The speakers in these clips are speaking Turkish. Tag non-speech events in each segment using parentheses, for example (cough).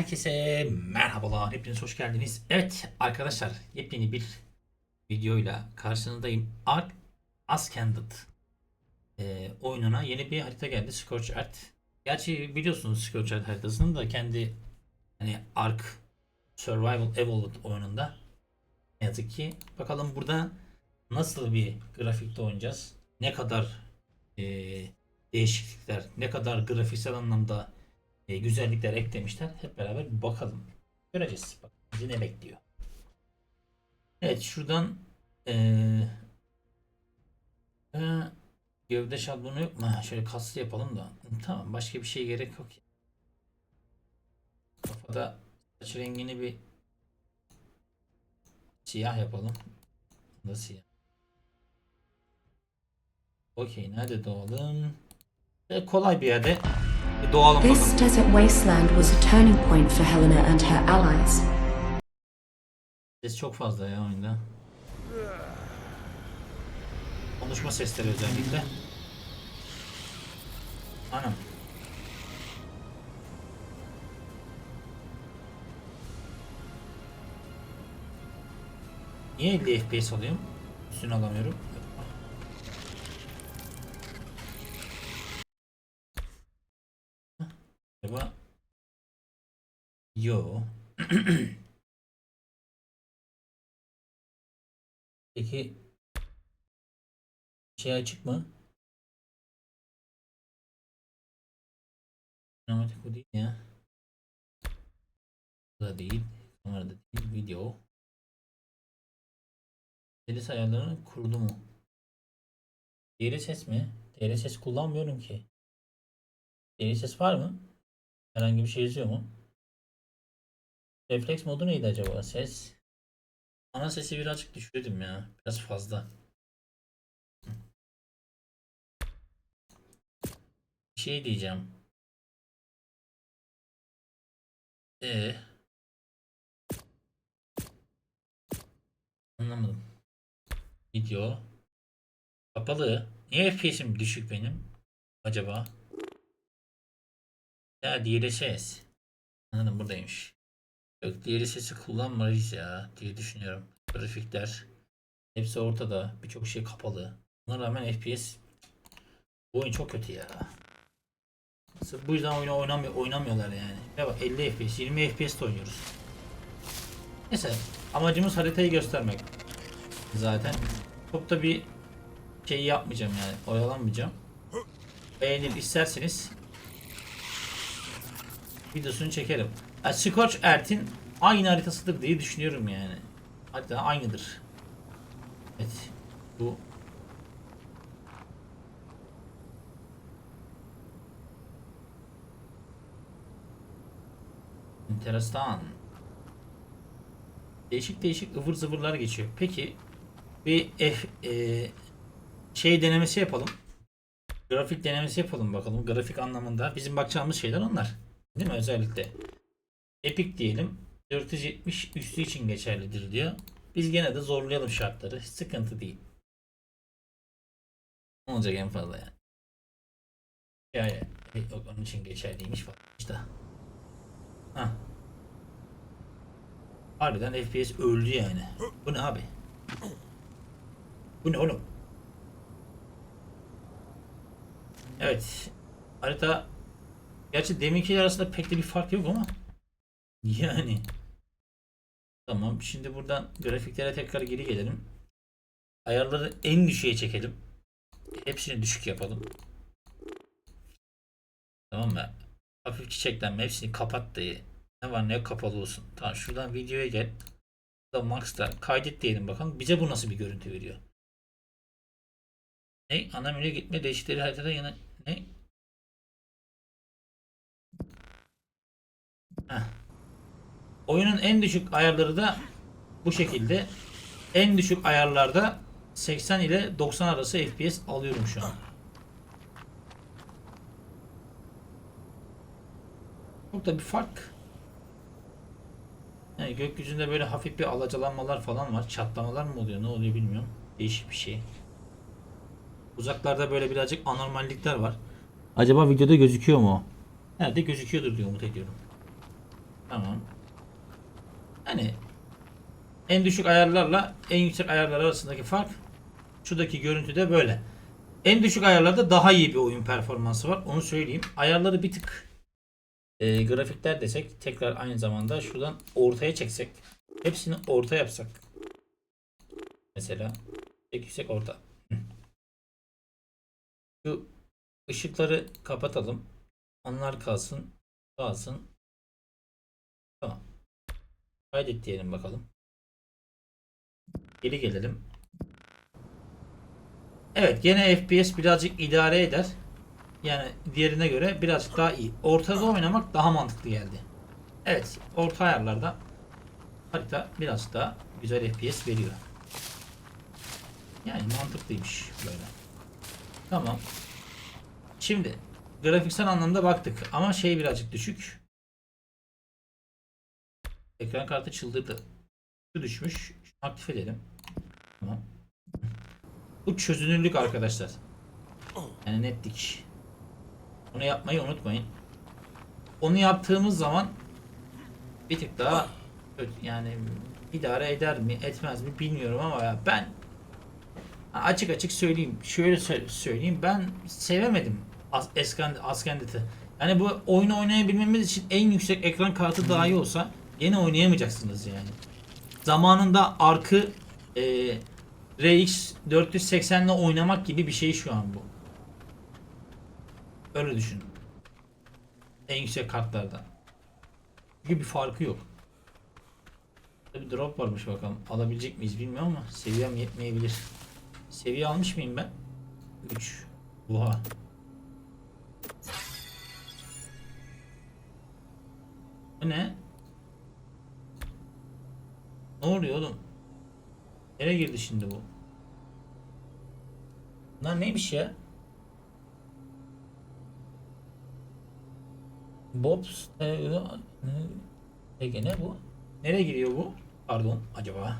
Herkese merhabalar. Hepiniz hoş geldiniz. Evet arkadaşlar yepyeni bir videoyla karşınızdayım. Ark Ascended e, oyununa yeni bir harita geldi. Scorch Earth. Gerçi biliyorsunuz Scorch Earth haritasını da kendi hani Ark Survival Evolved oyununda ne yazık ki. Bakalım burada nasıl bir grafikte oynayacağız? Ne kadar e, değişiklikler, ne kadar grafiksel anlamda e, güzellikler eklemişler. Hep beraber bir bakalım. Göreceğiz. Bak, bizi ne bekliyor. Evet şuradan e, e, gövde şablonu yok mu? Şöyle kaslı yapalım da. Tamam başka bir şey gerek yok. Kafada saç rengini bir siyah yapalım. Da siyah. Okey nerede doğalım? E, kolay bir yerde e, doğalım bakalım. This desert wasteland was a turning point for Helena and her allies. Ses çok fazla ya oyunda. Konuşma sesleri özellikle. Anam. Niye 50 FPS alıyorum? Üstüne alamıyorum. Yo. (clears throat) Peki şey açık mı? Sinematik bu değil ya. Bu da değil. Kamerada değil. Video. Ses ayarlarını kurdu mu? Diğeri ses mi? Diğeri ses kullanmıyorum ki. Diğeri ses var mı? Herhangi bir şey yazıyor mu? Refleks modu neydi acaba? Ses. Ana sesi birazcık düşürdüm ya. Biraz fazla. Bir şey diyeceğim. Ee. Anlamadım. Video. Kapalı. Niye FPS'im düşük benim? Acaba? Ya ses. Anladım buradaymış. Yok diğeri sesi kullanmalıyız ya diye düşünüyorum. Grafikler. Hepsi ortada. Birçok şey kapalı. Buna rağmen FPS bu oyun çok kötü ya. Sırf bu yüzden oyunu oynamıyor, oynamıyorlar yani. Ya bak 50 FPS, 20 FPS oynuyoruz. Neyse amacımız haritayı göstermek. Zaten çok da bir şey yapmayacağım yani. Oyalanmayacağım. Beğenir isterseniz videosunu çekerim. Yani Earth'in aynı haritasıdır diye düşünüyorum yani. Hatta aynıdır. Evet. Bu enteresan. Değişik değişik ıvır zıvırlar geçiyor. Peki bir F, e, şey denemesi yapalım. Grafik denemesi yapalım bakalım. Grafik anlamında bizim bakacağımız şeyler onlar. Değil mi özellikle? Epic diyelim. 470 üstü için geçerlidir diyor. Biz gene de zorlayalım şartları. Sıkıntı değil. Ne olacak en fazla yani. Ya ya. e, Yok onun için geçerliymiş falan. İşte. Ha. Harbiden FPS öldü yani. Bu ne abi? Bu ne oğlum? Evet. Harita Gerçi deminkiler arasında pek de bir fark yok ama yani tamam şimdi buradan grafiklere tekrar geri gelelim. Ayarları en düşüğe çekelim. Hepsini düşük yapalım. Tamam mı? Hafif çiçeklenme hepsini kapat diye. Ne var ne yok kapalı olsun. Tamam şuradan videoya gel. Burada Max'ta kaydet diyelim bakalım. Bize bu nasıl bir görüntü veriyor? Ne? Ana menüye gitme değişikleri haritada yana ne? Heh. Oyunun en düşük ayarları da bu şekilde. En düşük ayarlarda 80 ile 90 arası FPS alıyorum şu an. Burada bir fark. Yani gökyüzünde böyle hafif bir alacalanmalar falan var. Çatlamalar mı oluyor? Ne oluyor bilmiyorum. Değişik bir şey. Uzaklarda böyle birazcık anormallikler var. Acaba videoda gözüküyor mu? Nerede gözüküyordur diye umut ediyorum. Tamam. Yani en düşük ayarlarla en yüksek ayarlar arasındaki fark şuradaki görüntüde böyle. En düşük ayarlarda daha iyi bir oyun performansı var. Onu söyleyeyim. Ayarları bir tık e, grafikler desek tekrar aynı zamanda şuradan ortaya çeksek hepsini orta yapsak mesela tek yüksek orta şu ışıkları kapatalım onlar kalsın kalsın kaydet diyelim bakalım geri gelelim evet gene FPS birazcık idare eder yani diğerine göre birazcık daha iyi. Ortada oynamak daha mantıklı geldi. Evet, orta ayarlarda harita biraz daha güzel FPS veriyor. Yani mantıklıymış böyle. Tamam. Şimdi grafiksel anlamda baktık ama şey birazcık düşük. Ekran kartı çıldırdı. Şu düşmüş. Şunu aktif edelim. Tamam. Bu çözünürlük arkadaşlar. Yani netlik. Onu yapmayı unutmayın. Onu yaptığımız zaman bir tık daha yani idare eder mi etmez mi bilmiyorum ama ya ben açık açık söyleyeyim şöyle sö- söyleyeyim ben sevemedim As Ascended'i. Yani bu oyunu oynayabilmemiz için en yüksek ekran kartı dahi olsa yine oynayamayacaksınız yani. Zamanında Ark'ı e, RX 480 ile oynamak gibi bir şey şu an bu. Öyle düşün. En yüksek kartlarda. Çünkü bir farkı yok. Bir drop varmış bakalım. Alabilecek miyiz bilmiyorum ama seviyem yetmeyebilir. Seviye almış mıyım ben? 3. Oha. Bu ne? Ne oluyor oğlum? Nereye girdi şimdi bu? Bunlar neymiş ya? Bob's Peki ne bu? Nereye giriyor bu? Pardon acaba?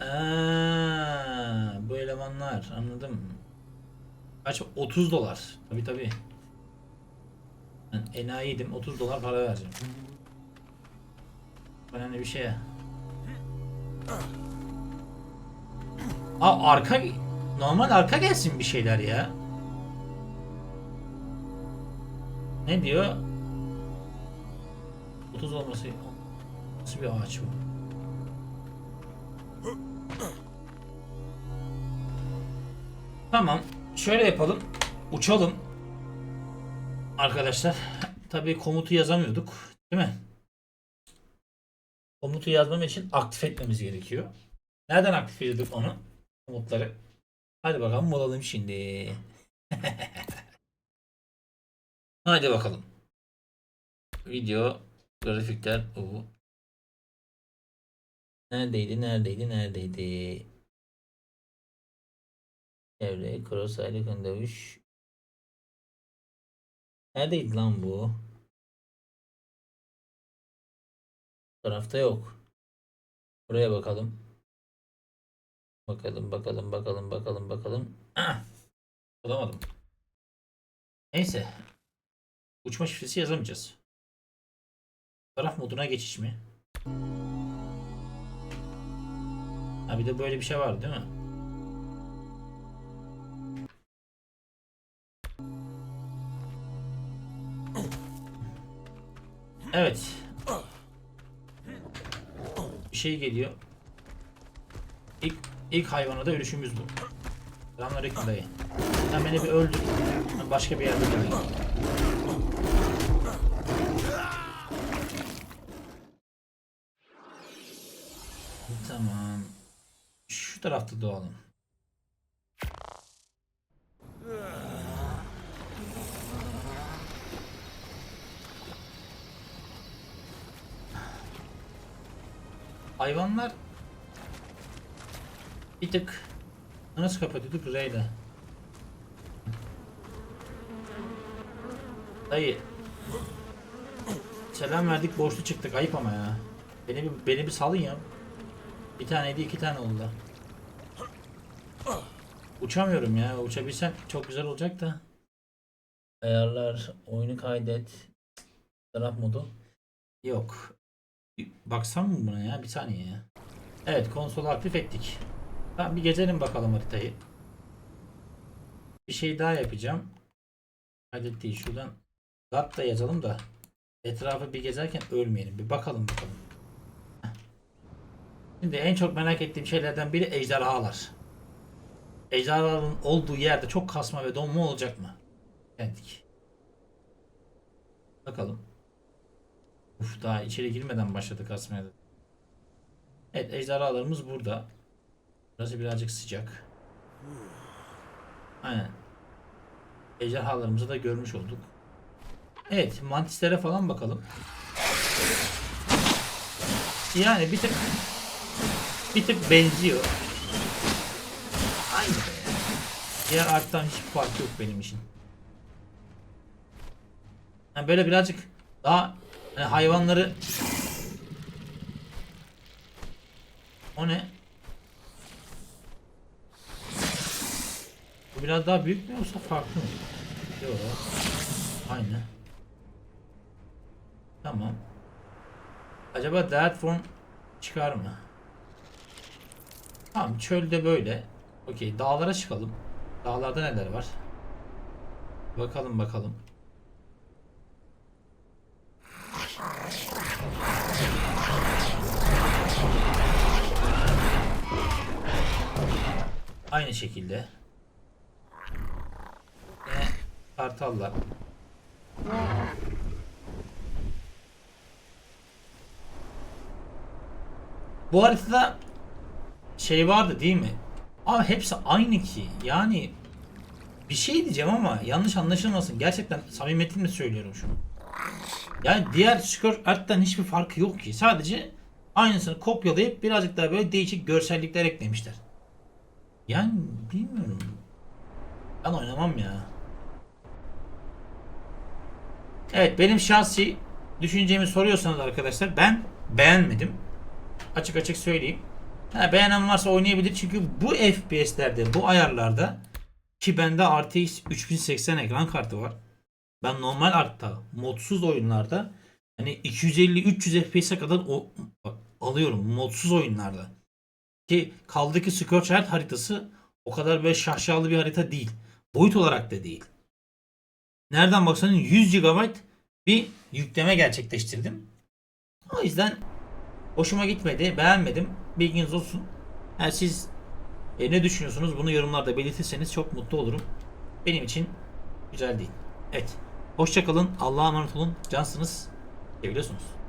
Aa, bu elemanlar anladım. Kaç? 30 dolar. Tabi tabi. Ben enayiydim 30 dolar para vereceğim. Önemli bir şey. Aa arka normal arka gelsin bir şeyler ya. Ne diyor? 30 olması nasıl bir ağaç bu? Tamam. Şöyle yapalım. Uçalım. Arkadaşlar. Tabii komutu yazamıyorduk. Değil mi? Komutu yazmam için aktif etmemiz gerekiyor. Nereden aktif ediyorduk onu? Komutları. Hadi bakalım bulalım şimdi. (laughs) Hadi bakalım. Video, grafikler, o. Neredeydi, neredeydi, neredeydi? Çevre, cross, ayrıkın dövüş. Neredeydi lan bu? Tarafta yok. Buraya bakalım. Bakalım, bakalım, bakalım, bakalım, bakalım. (clears throat) Bulamadım. Neyse. Uçma şifresi yazamayacağız. Taraf moduna geçiş mi? Ha bir de böyle bir şey var değil mi? Evet. Şey geliyor. İlk, ilk hayvana da ölüşümüz bu. Selamünaleyküm dayı. Sen beni bir öldür. Başka bir yerde göreyim. Tamam. Şu tarafta doğalım. Hayvanlar bir tık nasıl kapatıyorduk R ile. Dayı selam verdik borçlu çıktık ayıp ama ya. Beni bir, beni bir salın ya. Bir taneydi iki tane oldu. Uçamıyorum ya. Uçabilsem çok güzel olacak da. Ayarlar, oyunu kaydet. Taraf modu. Yok. Baksam mı buna ya? Bir saniye ya. Evet konsolu aktif ettik. Tamam bir gezelim bakalım haritayı. Bir şey daha yapacağım. Kaydet değil şuradan. GAT da yazalım da etrafı bir gezerken ölmeyelim. Bir bakalım bakalım. Şimdi en çok merak ettiğim şeylerden biri ejderhalar. Ejderhaların olduğu yerde çok kasma ve donma olacak mı? Geldik. Bakalım. Uf daha içeri girmeden başladı kasmaya da. Evet ejderhalarımız burada. Burası birazcık sıcak. Aynen. Ejderhalarımızı da görmüş olduk. Evet mantislere falan bakalım. Yani bir tık bir tık benziyor. Aynı. Diğer arttan hiçbir fark yok benim için. Yani böyle birazcık daha hani hayvanları O ne? Bu biraz daha büyük mü yoksa farklı mı? Yok. Aynı. Tamam. Acaba that form çıkar mı? Tamam çölde böyle. Okey dağlara çıkalım. Dağlarda neler var? Bakalım bakalım. Aynı şekilde. Yine kartallar. Bu haritada şey vardı değil mi? Abi hepsi aynı ki. Yani bir şey diyeceğim ama yanlış anlaşılmasın. Gerçekten samimiyetimle söylüyorum şunu. Yani diğer Skor Art'tan hiçbir farkı yok ki. Sadece aynısını kopyalayıp birazcık daha böyle değişik görsellikler eklemişler. Yani bilmiyorum. Ben oynamam ya. Evet benim şahsi düşüncemi soruyorsanız arkadaşlar ben beğenmedim. Açık açık söyleyeyim. Ha, beğenen varsa oynayabilir çünkü bu FPS'lerde bu ayarlarda ki bende RTX 3080 ekran kartı var. Ben normal artta modsuz oyunlarda hani 250-300 FPS'e kadar o, alıyorum modsuz oyunlarda. Ki kaldı ki Scorched haritası o kadar böyle şaşalı bir harita değil. Boyut olarak da değil. Nereden baksanız 100 GB bir yükleme gerçekleştirdim. O yüzden hoşuma gitmedi. Beğenmedim. Bilginiz olsun. Yani siz e, ne düşünüyorsunuz bunu yorumlarda belirtirseniz çok mutlu olurum. Benim için güzel değil. Evet. Hoşçakalın. Allah'a emanet olun. Cansınız. Seviyorsunuz.